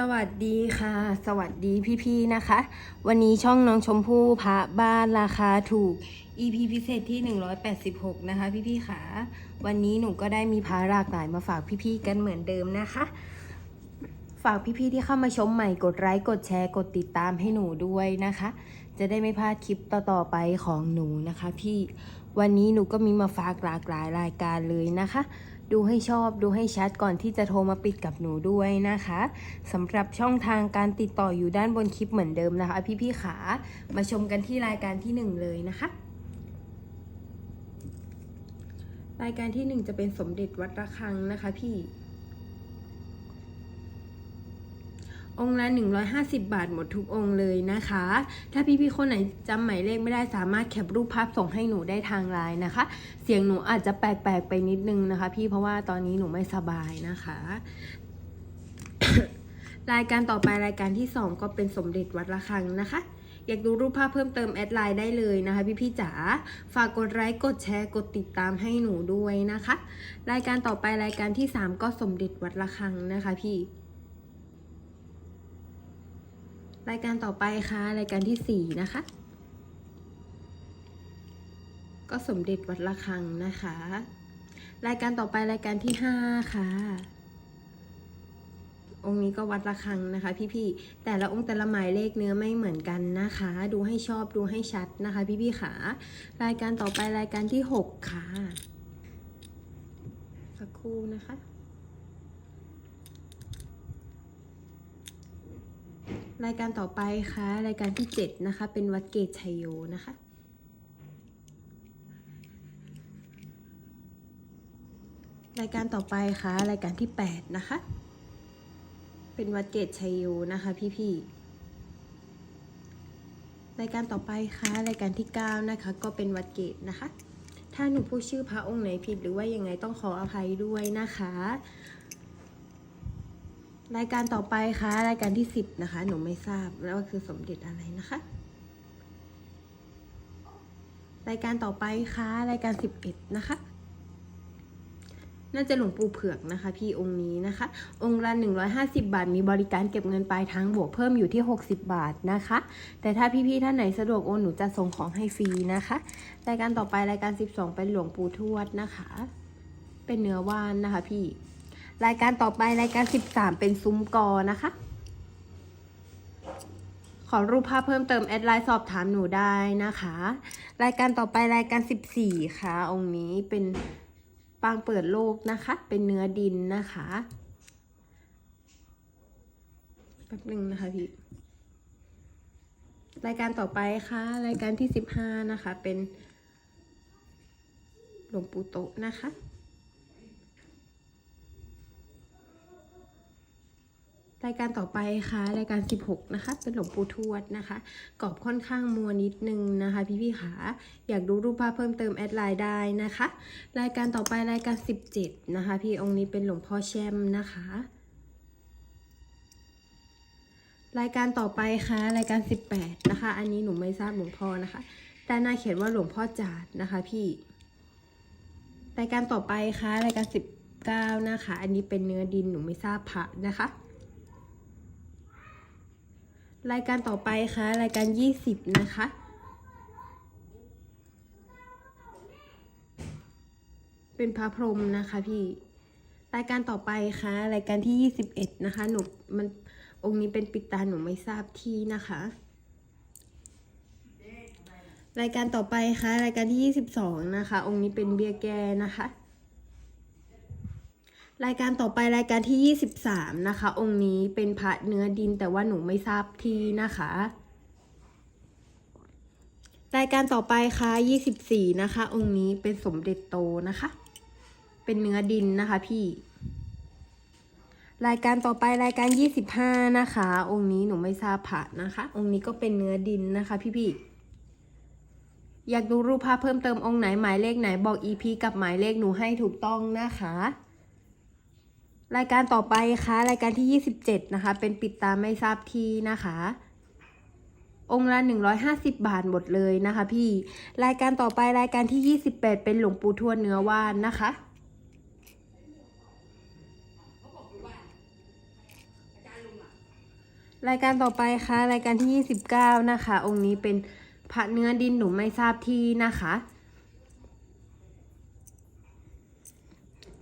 สวัสดีค่ะ สวัสดีพี่ๆนะคะ วันนี้ช่องน้องชมพู่พระบ้านราคาถูก EP พิเศษที่ 186 นะคะ พี่ๆค่ะ วันนี้หนูก็ได้มีพระหลากหลายมาฝากพี่ๆกันเหมือนเดิมนะคะ ฝากพี่ๆที่เข้ามาชมใหม่กดไลค์กดแชร์กดติดตามให้หนูด้วยนะคะ จะได้ไม่พลาดคลิปต่อๆไปของหนูนะคะ พี่ วันนี้หนูก็มีมาฝากหลากหลายรายการเลยนะคะ ดูให้ชอบดูให้ชัดก่อนที่จะโทรมาปิดกับหนูด้วยนะคะสำหรับช่องทางการติดต่ออยู่ด้านบนคลิปเหมือนเดิมนะคะ พี่ๆขามาชมกันที่รายการที่หนึ่งเลยนะคะรายการที่หนึ่งจะเป็นสมเด็จวัดระฆังนะคะพี่ องค์ละ 150 บาทหมดทุกองค์เลยนะคะ ถ้าพี่ๆคนไหนจำหมายเลขไม่ได้สามารถแคปรูปภาพส่งให้หนูได้ทางไลน์นะคะ เสียงหนูอาจจะแปลกๆไปนิดนึงนะคะ พี่เพราะว่าตอนนี้หนูไม่สบายนะคะ รายการต่อไปรายการที่ 2 ก็เป็นสมเด็จวัดระฆังนะคะอยากดูรูปภาพเพิ่มเติมแอดไลน์ได้เลยนะคะ พี่ๆจ๋าฝากกดไลค์กดแชร์กดติดตามให้หนูด้วยนะคะ รายการต่อไปรายการที่ 3 ก็สมเด็จวัดระฆังนะคะพี่ รายการต่อไปค่ะรายการที่สี่นะคะ ก็สมเด็จวัดระฆังนะคะ รายการต่อไปรายการที่ห้าค่ะ องค์นี้ก็วัดระฆังนะคะ พี่ๆแต่ละองค์แต่ละหมายเลขเนื้อไม่เหมือนกันนะคะ ดูให้ชอบดูให้ชัดนะคะ พี่ๆค่ะ รายการต่อไปรายการที่หกค่ะ สักครู่นะคะ รายการต่อไปค่ะรายการที่ 7 นะคะ เป็นวัดเกตชัยโยนะคะ รายการต่อไปค่ะรายการที่ 8 นะคะ เป็นวัดเกตชัยโยนะคะพี่ๆรายการต่อไปค่ะรายการที่ 9 นะคะ ก็เป็นวัดเกตนะคะ ถ้าหนูพูดชื่อพระองค์ไหนผิดหรือว่ายังไงต้องขออภัยด้วยนะคะ รายการต่อไปค่ะ รายการที่สิบนะคะ หนูไม่ทราบแล้วว่าคือสมเด็จอะไรนะคะ รายการต่อไปค่ะ รายการสิบเอ็ดนะคะ น่าจะหลวงปู่เผือกนะคะ พี่องค์นี้นะคะ องค์ละ150บาท มีบริการเก็บเงินปลายทางบวกเพิ่มอยู่ที่60บาทนะคะ แต่ถ้าพี่ๆท่านไหนสะดวกโอนหนูจะส่งของให้ฟรีนะคะ รายการต่อไปรายการ12เป็นหลวงปู่ทวดนะคะ เป็นเนื้อว่านนะคะพี่ รายการต่อไปรายการ 13 เป็นซุ้มกอนะคะ ขอรูปภาพเพิ่มเติมแอดไลน์สอบถามหนูได้นะคะ รายการต่อไปรายการ 14 ค่ะ องค์นี้เป็นปางเปิดโลกนะคะ เป็นเนื้อดินนะคะแป๊บหนึ่งนะคะพี่รายการต่อไปค่ะ รายการที่15นะคะ เป็นหลวงปู่โตะนะคะ รายการต่อไปค่ะ รายการ 16 นะคะ เป็นหลวงปู่ทวดนะคะ กรอบค่อนข้างมัวนิดนึงนะคะ พี่พี่ขาอยากดูรูปภาพเพิ่มเติมแอดไลน์ได้นะคะ รายการต่อไปรายการ 17 นะคะ พี่องค์นี้เป็นหลวงพ่อแช่มนะคะรายการต่อไปค่ะรายการ 18 นะคะ อันนี้หนูไม่ทราบหลวงพ่อนะคะ แต่น้าเขียนว่าหลวงพ่อจาดนะคะพี่ รายการต่อไปค่ะรายการ 19 นะคะ อันนี้เป็นเนื้อดินหนูไม่ทราบพระนะคะ รายการต่อไปค่ะ รายการ 20 นะคะ เป็นพระพรหมนะคะพี่ รายการต่อไปค่ะ รายการที่ 21 นะคะ หนูมันองค์นี้เป็นปิดตาหนูไม่ทราบที่นะคะ รายการต่อไปค่ะ รายการที่ 22 นะคะ องค์นี้เป็นเบียร์แก้นะคะ รายการต่อไปรายการที่ 23 นะคะ องค์นี้เป็นพระเนื้อดินแต่ว่าหนูไม่ทราบที่นะคะ รายการต่อไปค่ะ 24 นะคะ องค์นี้เป็นสมเด็จโตนะคะ เป็นเนื้อดินนะคะพี่ รายการต่อไปรายการ 25 นะคะ องค์นี้หนูไม่ทราบพระนะคะ องค์นี้ก็เป็นเนื้อดินนะคะ พี่ๆอยากดูรูปภาพเพิ่มเติมองค์ไหนหมายเลขไหนบอก EP กับหมายเลขหนูให้ถูกต้องนะคะ รายการต่อไปค่ะรายการที่ 27 นะคะ เป็นปิดตาไม่ทราบที่นะคะ องค์ละ150 บาทหมดเลยนะคะ พี่รายการต่อไปรายการที่ 28 เป็นหลวงปู่ทวดเนื้อว่านนะคะรายการต่อไปค่ะรายการที่ 29 นะคะ องค์นี้เป็นพระเนื้อดินหนูไม่ทราบที่นะคะ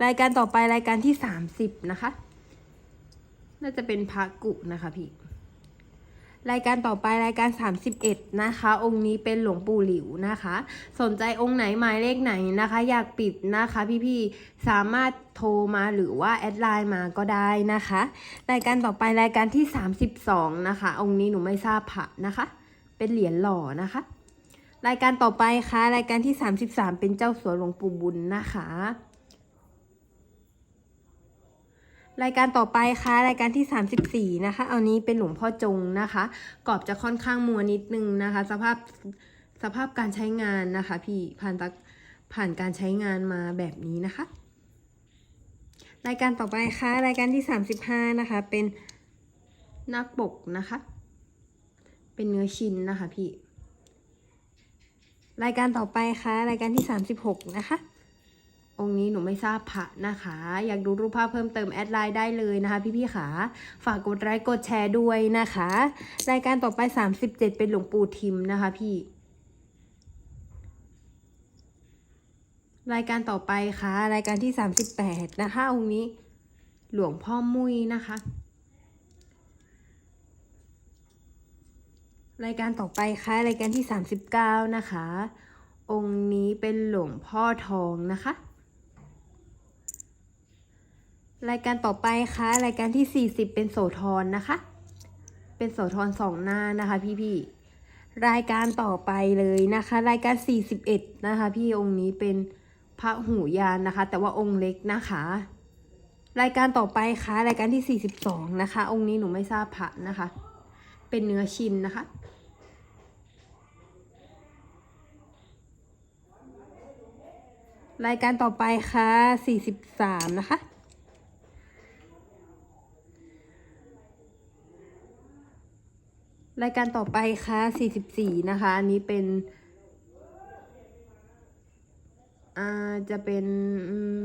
รายการต่อไปรายการที่30นะคะ น่าจะเป็นพระกุนะคะพี่ รายการต่อไปรายการ 31 นะคะ องค์นี้เป็นหลวงปู่หลิวนะคะ สนใจองค์ไหนหมายเลขไหนนะคะ อยากปิดนะคะ พี่ๆสามารถโทรมาหรือว่าแอดไลน์มาก็ได้นะคะ รายการต่อไปรายการที่ 32 นะคะ องค์นี้หนูไม่ทราบพระนะคะ เป็นเหรียญหล่อนะคะรายการต่อไปค่ะ รายการที่ 33 เป็นเจ้าสัวหลวงปู่บุญนะคะ รายการต่อไปค่ะรายการที่ 34 นะคะ เอานี้เป็นหลวงพ่อจงนะคะ กรอบจะค่อนข้างมัวนิดนึงนะคะ สภาพสภาพการใช้งานนะคะ พี่ผ่านตักผ่านการใช้งานมาแบบนี้นะคะ รายการต่อไปค่ะรายการที่ 35 นะคะ เป็นนักปกนะคะ เป็นเนื้อชิ้นนะคะพี่ รายการต่อไปค่ะรายการที่ 36 นะคะ องค์นี้หนูไม่ทราบพระนะคะ อยากดูรูปภาพเพิ่มเติมแอดไลน์ได้เลยนะคะ พี่ๆค่ะฝากกดไลค์กดแชร์ด้วยนะคะ รายการต่อไป 37 เป็นหลวงปู่ทิมนะคะพี่ รายการต่อไปค่ะ รายการที่ 38 นะคะ องค์นี้หลวงพ่อมุยนะคะ รายการต่อไปค่ะ รายการที่ 39 นะคะองค์นี้เป็นหลวงพ่อทองนะคะ รายการต่อไปค่ะ รายการที่ 40 เป็นโสธรนะคะ เป็นโสธรสองหน้านะคะพี่ๆรายการต่อไปเลยนะคะ รายการ 41 นะคะ พี่องค์นี้เป็นพระหูยานนะคะ แต่ว่าองค์เล็กนะคะ รายการต่อไปค่ะ รายการที่ 42 นะคะ องค์นี้หนูไม่ทราบพระนะคะ เป็นเนื้อชินนะคะรายการต่อไปค่ะ 43 นะคะ รายการต่อไปค่ะ 44 นะคะ อันนี้เป็น อ่า จะเป็นอืม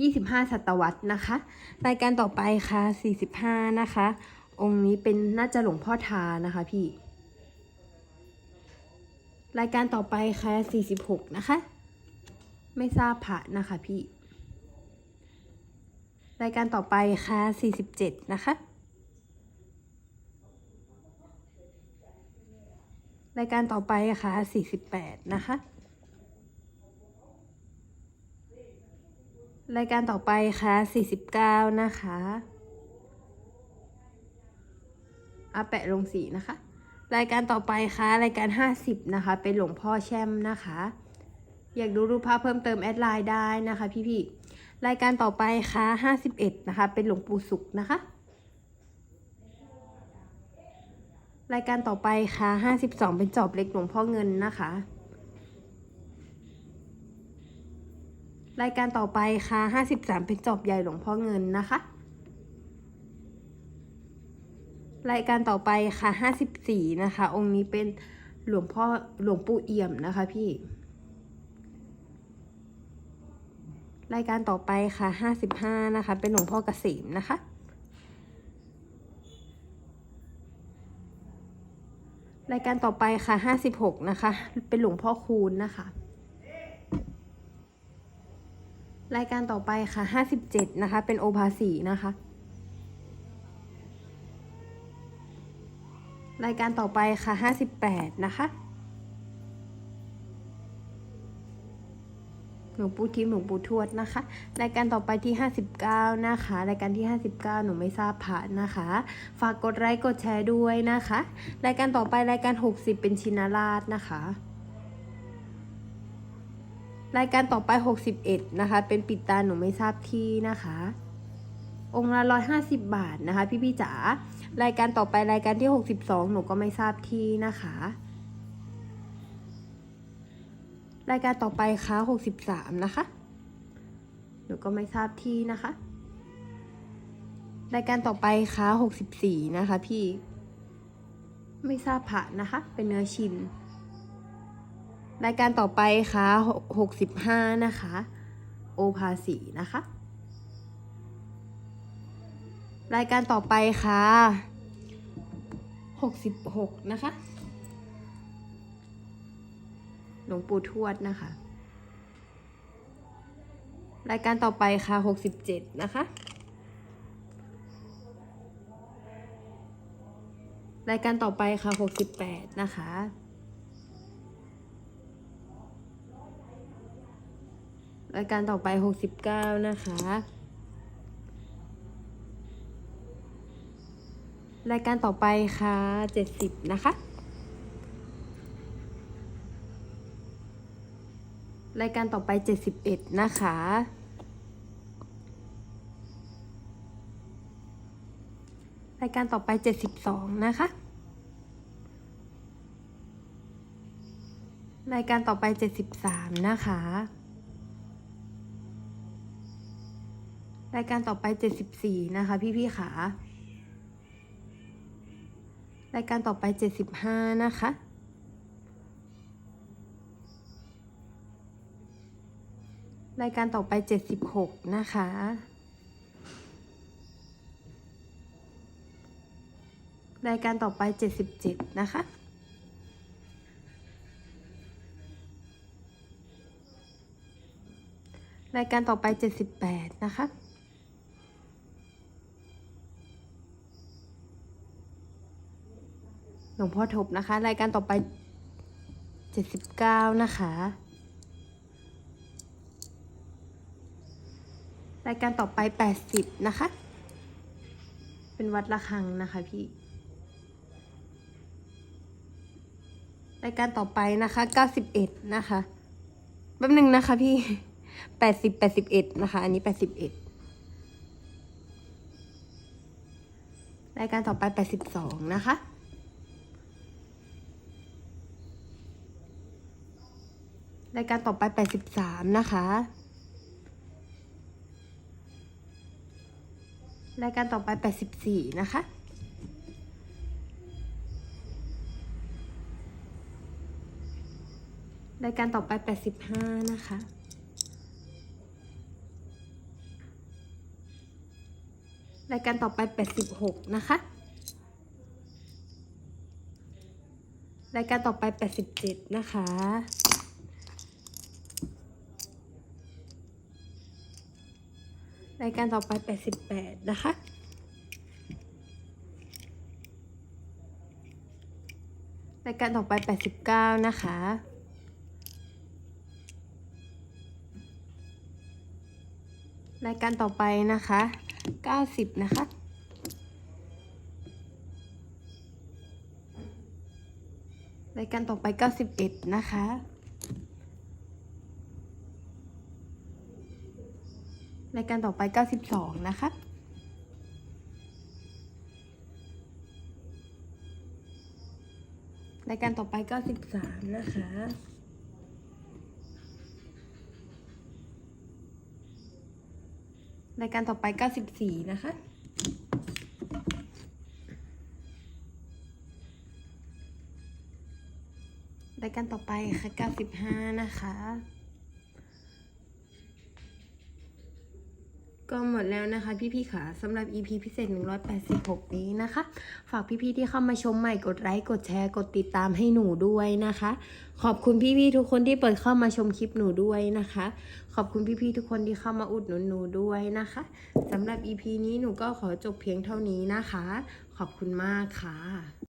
25ศตวรรษนะคะ รายการต่อไปค่ะ 45 นะคะ องค์นี้เป็นน่าจะหลวงพ่อทานะคะพี่ รายการต่อไปค่ะ 46 นะคะ ไม่ทราบพระนะคะพี่ รายการต่อไปค่ะ 47 นะคะ รายการต่อไปค่ะ48 นะคะ รายการต่อไปค่ะ49 นะคะอาแปะลงสีนะคะ รายการต่อไปค่ะรายการ 50 นะคะ เป็นหลวงพ่อแช่มนะคะ อยากดูรูปภาพเพิ่มเติมแอดไลน์ได้นะคะพี่ๆรายการต่อไปค่ะ51 นะคะ เป็นหลวงปู่สุขนะคะ รายการต่อไปค่ะ52เป็นจอบเล็กหลวงพ่อเงินนะคะ รายการต่อไปค่ะ53เป็นจอบใหญ่หลวงพ่อเงินนะคะ รายการต่อไปค่ะ54นะคะ องค์นี้เป็นหลวงพ่อหลวงปู่เอี่ยมนะคะพี่ รายการต่อไปค่ะ55นะคะ เป็นหลวงพ่อกเกษมนะคะ รายการต่อไปค่ะ 56 นะคะ เป็นหลวงพ่อคูณนะคะ รายการต่อไปค่ะ 57 นะคะ เป็นโอภาสีนะคะ รายการต่อไปค่ะ 58 นะคะ ลวงปู่ทิมหลวงปู่ทวดนะคะรายการต่อไปที่ 59 นะคะรายการที่ 59 หนูไม่ทราบผ่านนะคะ ฝากกดไลค์กดแชร์ด้วยนะคะรายการต่อไปรายการ 60 เป็นชินาราชนะคะรายการต่อไป 61 นะคะ เป็นปิดตาหนูไม่ทราบที่นะคะ องค์ละ150บาทนะคะ พี่พี่จ๋ารายการต่อไปรายการที่ 62 หนูก็ไม่ทราบที่นะคะ รายการต่อไปค่ะ63 นะคะ หนูก็ไม่ทราบที่นะคะ รายการต่อไปค่ะ64 นะคะ พี่ ไม่ทราบผ่านนะคะ เป็นเนื้อชิน รายการต่อไปค่ะ65 นะคะ โอภาสีนะคะ รายการต่อไปค่ะหกสิบหกนะคะ หลวงปู่ทวดนะคะ รายการต่อไปค่ะหกสิบเจ็ดนะคะ รายการต่อไปค่ะหกสิบแปดนะคะ รายการต่อไปหกสิบเก้านะคะรายการต่อไปค่ะเจ็ดสิบนะคะ รายการต่อไปเจ็ดสิบเอ็ดนะคะ รายการต่อไปเจ็ดสิบสองนะคะ รายการต่อไปเจ็ดสิบสามนะคะ รายการต่อไปเจ็ดสิบสี่นะคะ พี่พี่ๆขารายการต่อไปเจ็ดสิบห้านะคะ รายการต่อไปเจ็ดสิบหกนะคะ รายการต่อไปเจ็ดสิบเจ็ดนะคะรายการต่อไปเจ็ดสิบแปดนะคะ หลวงพ่อทบนะคะ รายการต่อไปเจ็ดสิบเก้านะคะ รายการต่อไปแปดสิบนะคะ เป็นวัดระฆังนะคะพี่ รายการต่อไปนะคะเก้าสิบเอ็ดนะคะ แป๊บหนึ่งนะคะพี่แปดสิบแปดสิบเอ็ดนะคะ อันนี้แปดสิบเอ็ดรายการต่อไปแปดสิบสองนะคะรายการต่อไปแปดสิบสามนะคะ รายการต่อไปแปดสิบสี่นะคะ รายการต่อไปแปดสิบห้านะคะรายการต่อไปแปดสิบหกนะคะ รายการต่อไปแปดสิบเจ็ดนะคะ รายการต่อไปแปดสิบแปดนะคะ รายการต่อไปแปดสิบเก้านะคะ รายการต่อไปนะคะเก้าสิบนะคะรายการต่อไปเก้าสิบเอ็ดนะคะ รายการต่อไปเก้าสิบสองนะคะรายการต่อไปเก้าสิบสามนะคะ รายการต่อไปเก้าสิบสี่นะคะ รายการต่อไปค่ะเก้าสิบห้านะคะ ก็หมดแล้วนะคะพี่ๆค่ะสำหรับ EP พิเศษ 186 นี้นะคะ ฝากพี่ๆที่เข้ามาชมใหม่กดไลค์กดแชร์กดติดตามให้หนูด้วยนะคะ ขอบคุณพี่ๆทุกคนที่เปิดเข้ามาชมคลิปหนูด้วยนะคะ ขอบคุณพี่ๆทุกคนที่เข้ามาอุดหนุนหนูด้วยนะคะสำหรับ EP นี้หนูก็ขอจบเพียงเท่านี้นะคะ ขอบคุณมากค่ะ